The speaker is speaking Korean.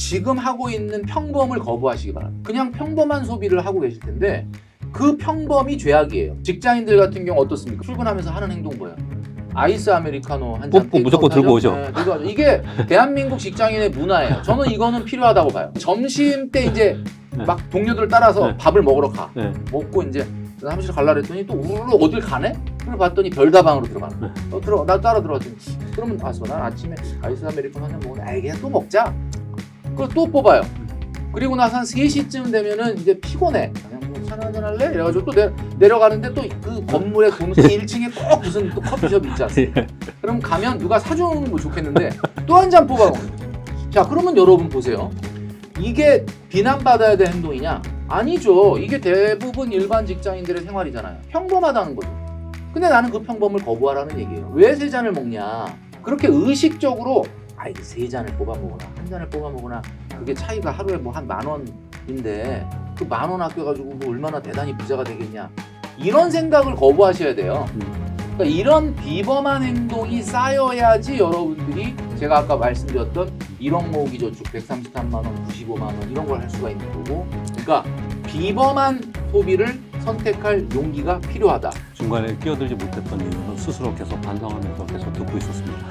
지금 하고 있는 평범을 거부하시기 바랍니다. 그냥 평범한 소비를 하고 계실 텐데 그 평범이 죄악이에요. 직장인들 같은 경우 어떻습니까? 출근하면서 하는 행동 뭐예요? 아이스 아메리카노 한 잔. 뽑고 무조건 들고 오죠. 네, 들고 오죠. 이게 대한민국 직장인의 문화예요. 저는 이거는 필요하다고 봐요. 점심 때 이제 네. 막 동료들 따라서 네. 밥을 먹으러 가. 네. 먹고 이제 사무실 갈라 그랬더니 또 우르르 어딜 가네? 그걸 봤더니 별다방으로 들어가는 거야. 어, 들어, 나 따라 들어갔더니 그러면 아서 난 아침에 아이스 아메리카노 한 잔 먹으면 아이 그냥 또 먹자. 그걸 또 뽑아요. 그리고 나서 한 3시쯤 되면은 이제 피곤해. 그냥 뭐 차나 한잔 할래? 이래가지고 또 내, 내려가는데 또 그 건물에 보면 1층에 꼭 무슨 또 커피숍 있지 않습니까? 예. 그럼 가면 누가 사주는 거 좋겠는데 또 한 잔 뽑아 먹는 거예요. 자 그러면 여러분 보세요. 이게 비난받아야 될 행동이냐? 아니죠. 이게 대부분 일반 직장인들의 생활이잖아요. 평범하다는 거죠. 근데 나는 그 평범을 거부하라는 얘기예요. 왜 세 잔을 먹냐? 그렇게 의식적으로 아 이게 세 잔을 뽑아 먹으나 한 잔을 뽑아 먹으나 그게 차이가 하루에 뭐 한 만 원인데 그 만 원 아껴가지고 뭐 얼마나 대단히 부자가 되겠냐? 이런 생각을 거부하셔야 돼요. 음. 그러니까 이런 비범한 행동이 쌓여야지 여러분들이 제가 아까 말씀드렸던 1억 모으기 저축 133만 원, 95만 원 이런 걸 할 수가 있는 거고 그러니까 비범한 소비를 선택할 용기가 필요하다. 중간에 끼어들지 못했던 이유는 스스로 계속 반성하면서 계속 듣고 있었습니다.